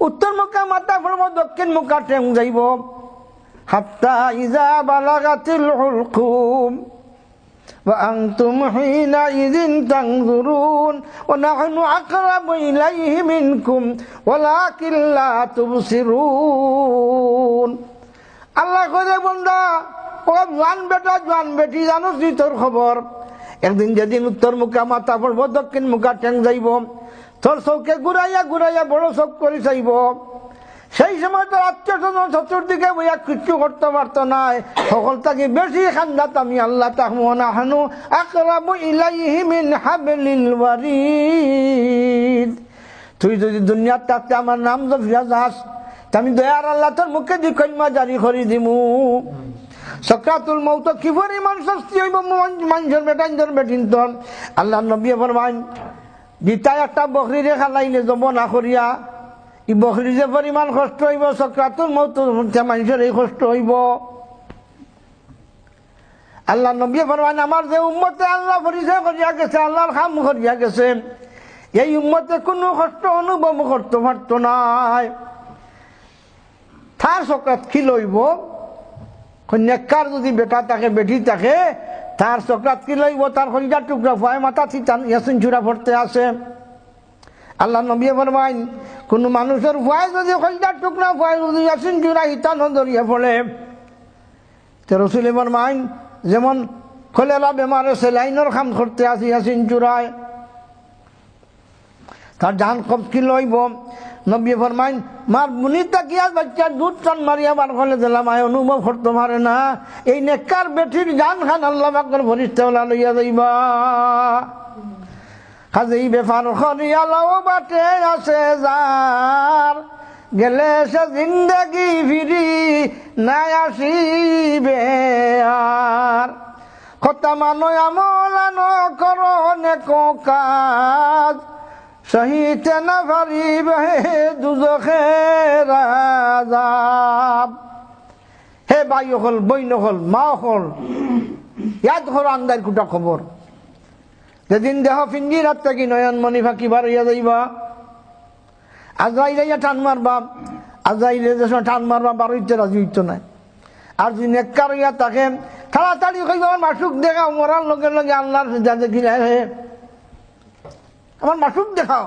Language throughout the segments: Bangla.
উত্তর মুখা মাথা ফুলব দক্ষিণ মুখা ঠেং যাইব হাত্তা ইজা বালাগাতিল হুলকুম وأنتم حينئذ تنظرون ونحن أقرب إليه منكم ولكن لا تبصرون আল্লাহ করে বন্ধা ও জোয়ান বেটা জোয়ান বেটি জানো তুই তোর খবর একদিন যেদিন উত্তর মুখা মাথা পড়বো দক্ষিণ মুখা ঠেং যাইব তোর চৌকে ঘুরাইয়া ঘুরাইয়া বড় চোখ করে চাইব। সেই সময় তোর আত্মীয় স্বজন চতুর্দিকে বইয়া কিচ্ছু করতে পারতো না সকল তাকে বেশি খান্দাত আমি আল্লাহ তাহমনা আকরাবু ইলাইহি মিন তুই যদি দুনিয়ার থাকতে আমার নাম জফিয়া যাস আমি দয়ার আল্লাহ তোর মুখে দি কন্যা জারি করি দিমু। সক্রাতুল মৌত কি পরিমাণ শাস্তি হইব? মানুষের বেটাঞ্জর বেটিন তোর আল্লাহ নবী ফরমান দিতাই একটা বকরি রে খালাইলে জব না করিয়া, ই বকরি যে পরিমাণ কষ্ট হইব সক্রাতুল মৌত মানুষের এই কষ্ট হইব। আল্লাহ নবী ফরমান আমার যে উম্মতে আল্লাহ পরিচয় করিয়া গেছে আল্লাহর খাম করিয়া গেছে। এই উম্মতে কোনো কষ্ট অনুভব করতে পারত নাই। তার চক্রাত কি লইব? কন্যাকার যদি বেটা থাকে বেটি থাকে তার চক্রাত কি লইব তার কলিজার টুকরা ফুয়াই মাথা চিতান ইয়াসিন চূড়া ভরতে আসে আল্লাহ নবী ফরমাইন কোন মানুষের ফুয়াই যদি কলিজার টুকরা ফুয়াই যদি ইয়াসিন চূড়া হিতান ধরিয়ে পড়ে তো রসুল ফরমাইন যেমন কলেরা বেমারে সেলাইনের খাম করতে আসি ইয়াসিন চূড়ায় তার জান কব কি লইব নবী ফরমাইন, মার মুনি তাকিয়া বাচ্চা? দুধ টান মারিয়া বার করলে দিলাম, আয় অনুভব করতে পারে না। এই নেকার বেঠির জান খান আল্লাহ বাকর ভরিষ্ঠ লইয়া যাইবা। কাজেই বেফার খরিয়ালাও বাটে আছে যার, গেলে সে জিন্দগি ফিরি নাই আসিবে আর। কথা মানো আমলানো করো নেকো কাজ সহিতে না পারিবে দুজখে রাজাব। হে ভাই হল, বইন হল, মা হল, ইয়াদ হল আন্দার কুটা খবর। যেদিন দেহ ফিঙ্গি রাত থাকি নয়ন মণি ফাঁকি বার ইয়া যাইবা। আজরাইলে ইয়া টান মারবা, আজরাইলে যে সময় টান মারবা, বারো ইচ্ছে রাজি হইতো নাই আর যদি নেককার ইয়া তাকে তাড়াতাড়ি কইবা মাসুক দেখা মরার লগে লগে আল্লাহর কিনা হে আমার মাসুক দেখাও।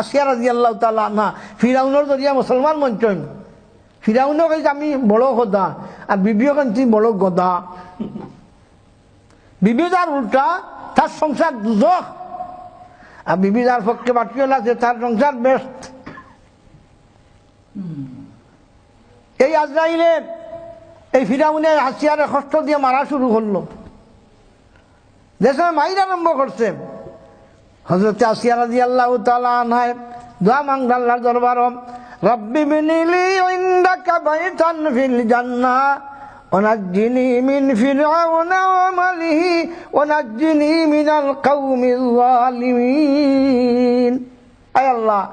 আসিয়া রাজি আল্লাহ তালা না ফিরাউনের জরিয়া মুসলমান মঞ্চন ফিরাউনও কইছে আমি বড় গদা, আর বিবিও কান্তি বড় গদা। বিবি তার উল্টা, তার সংসার দুজক। আর বিবি যার পক্ষে বাটিওলা আছে, তার সংসার বেস্ট এই আজরাইলে এই ফিরাউনে হাসিয়ারে কষ্ট দিয়ে মারা শুরু করল। দেশে মাইর আরম্ভ করছে হজরত আসিয়া রাজি আল্লাহ তালা আনহায় দোয়া মাংদ আল্লাহর দরবার রব্বি বিনিলি ইন্দাকা বাইতান ফিল জান্নাহ ونجني من فرعون وعمله ونجني من القوم الظالمين আয় আল্লাহ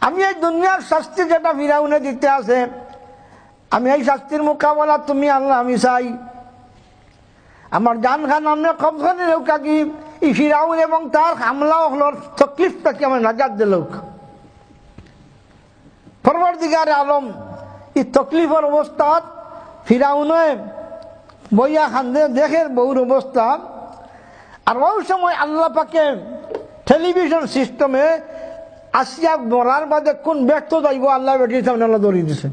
আমি এই দুনিয়ার শাস্তি যেটা ফিরাউনে দিতে আছে আমি এই শাস্তির মোকাবেলা তুমি আল্লাহ আমি চাই আমার জান খান আমরা কবখানে লোকা কি ই ফিরাউন এবং তার হামলা হলোর তকলিফ থেকে আমার নাজাদ দিল ফরওয়ার আলম ই তকলিফের অবস্থাত ফিরাউনে বইয়া খান্দে দেখের বউর অবস্থা। আর ওই সময় আল্লাহ পাকে টেলিভিশন সিস্টেমে আসিয়া মরার বাদে কোন ব্যক্ত যাইব আল্লাহ বেটি সামনে আল্লাহ দৌড়িয়ে দিছে।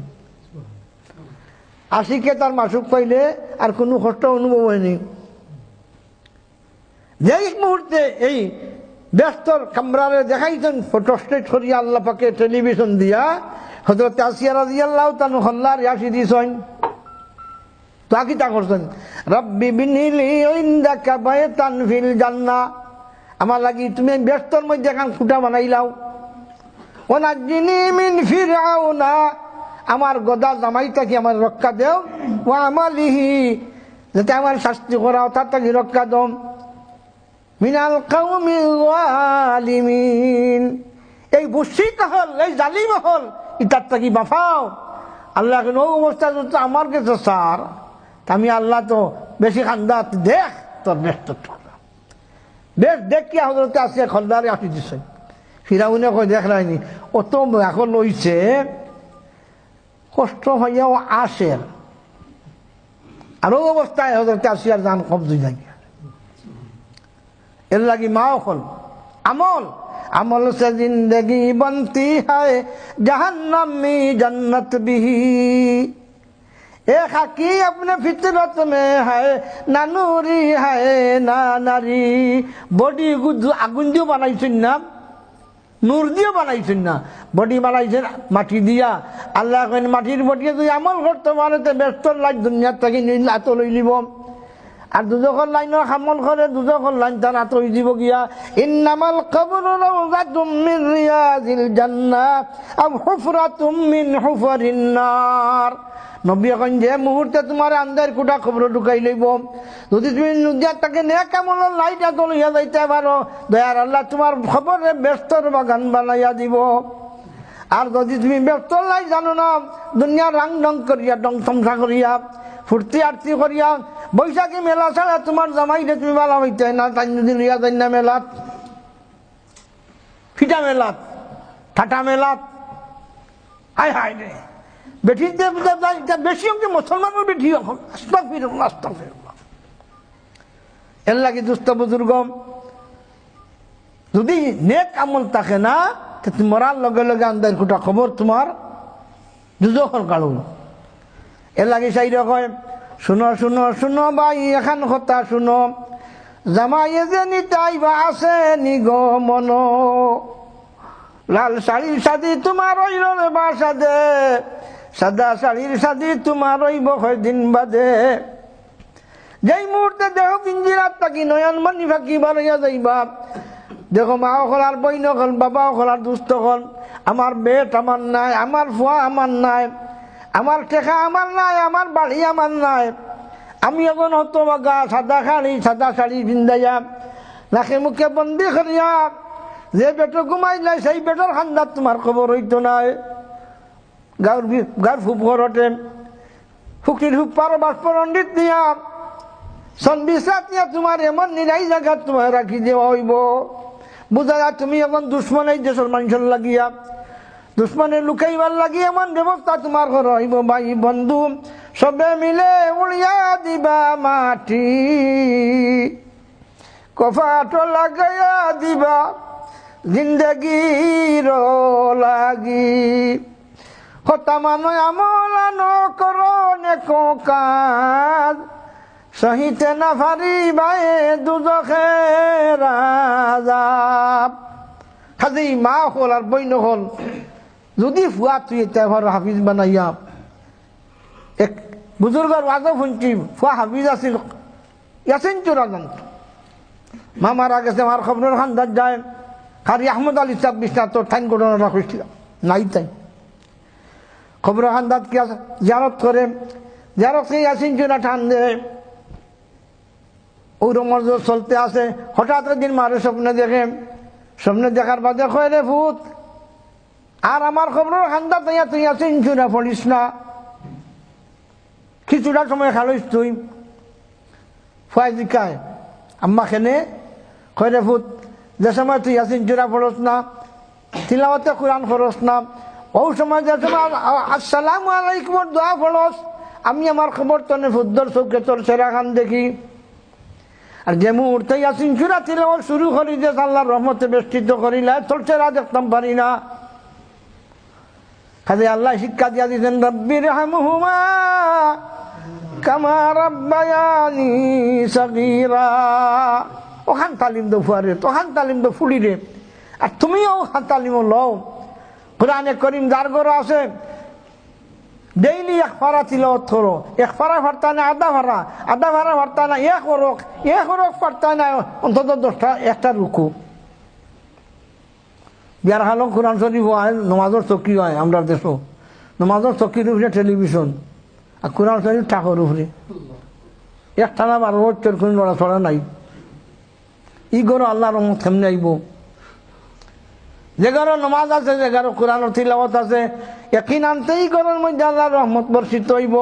আশিকে তার মাসুক পাইলে আর কোনো কষ্ট অনুভব হয়নি। যেই মুহূর্তে এই ব্যস্তর কামরারে দেখাইছেন ফটো স্টেট করিয়া আল্লাহ পাকে টেলিভিশন দিয়া হজরত আসিয়া রাজি আল্লাহ তানু হল্লার ইয়াসি দিছেন। তো আকি তা করছেন? রব্বি বিনিলি ইন্দাকা বায়তান ফিল জান্নাহ আমার লাগি তুমি ব্যস্তর মধ্যে এখন খুঁটা বানাইলাও। ওনাজ্জিনি মিন ফিরাউনা। আমার গদা জামাইটা কি আমার রক্ষা দেও? ও আমালিহি। যাতে আমার শাস্তি করাও তার তাকে রক্ষা দম। মিনাল কাউমি ওয়ালিমিন এই বুসিক হল, এই জালিম হল ইটার তাকি বাফাও আল্লাহ ও অবস্থা তো আমার কাছে স্যার আমি আল্লাহ তো বেশি খান্দা দেখ, তোর ব্যস্ত বেশ দেখ কি হজরতে আসিয়া খলদারে আসি দিছে। ফিরাউনে কই দেখ নাইনি অত এখন লইছে কষ্ট হইয়াও আসে। আরও অবস্থায় হজরতে আসিয়ার জান কবজ যাই এর লাগি মাও হল আমল আমল से जिंदगी बनती है जहन्नम में जन्नत भी एक हकी अपने फितरत में है না নুরি है না নারী বডি আগুন দিয়ে বানাইছেন না নূর দিয়ে বানাইছেন না বডি বানাইছেন মাটি দিয়া আল্লাহ কেন মাটির বডি তুই আমল করতে পারে ব্যস্ত লাইন দুনিয়ার থেকে নিল এত লই লিব আর দুজকর লাইনের হামল করে দুজকর লাইন তার আতই দিব গিয়া। ইন্নামাল কবর রাউযাতুম মিন রিয়াজিল জান্নাহ আও হুফরাতুম মিন হুফারিন নবী এখন যে মুহূর্তে তোমার আন্দার কুটা খবর ঢুকাই লইব। যদি তুমি নদিয়ার তাকে নে কেমন লাইট এত লইয়া যাইতে পারো, দয়ার আল্লাহ তোমার খবরে ব্যস্তর বাগান বানাইয়া দিব। আর যদি তুমি ব্যস্ত লাই জানো না দুনিয়া রাং ডং করিয়া ডং তমসা করিয়া, ফুর্তি আরতি করিয়া বৈশাখী মেলা ছাড়া তোমার জামাইরে তুমি বেলা হইতে না, তাই যদি লইয়া যাই না মেলাত। ফিটা মেলাত, ঠাটা মেলাত। আয় হায় রে। বেটি বেশি অঙ্কে মুসলমানের বেটি এখন আস্তাক ফিরুল্লাহ আস্তাক ফিরুল্লাহ এর লাগে দুস্থ বুজুর্গ যদি নেক আমল থাকে না মরার লগে লগে আন্দার কুটা খবর তোমার দুজোখর কাড়ুন এর লাগে সেই রকম শুনো শুনো শুনো ভাই, এখান কথা শুনো। জামাইয়ে যে নিতাই বা আছে নিগো মন। লাল শাড়ির সাদি তোমার ওই বাসা দে সাদা শাড়ির সাদি তোমার ওই দিন বাদে। যেই মুহূর্তে দেহ পিঞ্জিরাত তাকি নয়ন মানি ফাঁকি বাড়াইয়া যাইবা। দেখো মা আর বইন হল বাবা আর দুস্থ হল আমার বেট আমার নাই, আমার ফুয়া আমার নাই। আমার টেকা আমার নাই, আমার বাড়ি আমার নাই। আমি এখন হতো বাগা সাদা শাড়ি সাদা শাড়ি পিন্দাইয়া নাকে মুখে বন্দি করিয়া, যে বেটো ঘুমাই নাই, সেই বেটোর খান্দার তোমার খবর হইতো নাই। গাঁর গাঁর ফুপ ঘরতে, ফুকির হুপ পারো বাষ্প পণ্ডিত নিয়া তোমার এমন নিরাই জায়গা তোমার রাখি দেওয়া হইব। বোঝা তুমি এখন দুশ্মন এই দেশের মানুষের লাগিয়া দুশ্মনের লুকাইবার লাগি এমন ব্যবস্থা তোমার ঘর হইব ভাই বন্ধু। সবে মিলে উড়িয়া দিবা মাটি। কফাট লাগাইয়া দিবা, জিন্দগির লাগি। হতা মানুষ আমল কর নেকো কাজ। সহিতে না ফারি বায়ে দুজখে রাজাব। খালি মা হল আর বইন হল। যদি ফুয়া তুই এটা ঘর হাফিজ বানাইয়া এক বুজুর্গর ওয়াজও শুনছি ফুয়া হাফিজ আছিল। ইয়াসিন চূড়ান্ত মা মারা গেছে আমার খবরের খান্দার যায়। খারি আহমদ আলী সাহ বিশ্বনাথ ঠাইন ঘটনা রাখিছিল নাই তাই। খবর খান্দাত কি জারত করে জারত খেয়ে ইয়াসিন চূড়া ঠান দেয় ওর মর্য চলতে আসে হঠাৎ দিন মারে স্বপ্নে দেখে। স্বপ্নে দেখার বাদে কয় রে ভূত আর আমার খবর হান্দা তাইয়া তুই আছে ইঞ্চুরা পড়িস না। কিছুটা সময় খালইস তুই। ফুয়াই জিকায় আম্মা খেনে কয় রে ভূত যে সময় তুই আছে ইঞ্চুরা পড়স না তিলাওয়াতে কোরআন খরচ না। ও সময় যে সময় আসসালাম আলাইকুম দোয়া ফলস আমি আমার খবর তনে ফুদ্দর চৌকে তোর সেরা খান দেখি। আর যে মুহূর্তে ইয়াসিন চূড়া তিলাও শুরু করি যে আল্লাহর রহমতে বেষ্টিত করিলা তোর সেরা দেখতাম পারি না। খালি আল্লাহ শিক্ষা দিয়া দিয়েছেন রব্বির হামহুমা কামা রব্বায়ানি সগীরা। ওখান তালিম দো ফুয়ারে তোখান তালিম দো ফুলিরে। আর তুমিও ওখান তালিম লও। কোরআনে করিম যার গরো আছে, ডেইলি এক ফারা ছিল থরো এক ফারা ফারতা না, আধা ফারা। আধা ফারা ফারতা না, এক ওরক এক ওরক ফারতা না, অন্তত দশটা, একটা রুকু। বিয়ার হালো কোরআন শরীফ হয় নমাজের চকি হয় আমরা দেশ নমাজের চকির উপরে টেলিভিশন আর কোরআন শরীফ ঠাকুর উপরে। একটা না বারো বছর কোনো লড়াচড়া নাই। ই গরো আল্লাহ রহমত কেমনে আইব। যে ঘরের নমাজ আছে, যে ঘরের কোরআন তিলাওয়াত আছে একিন আনতেই ঘরের মধ্যে আল্লাহ রহমত বর্ষিত হইব।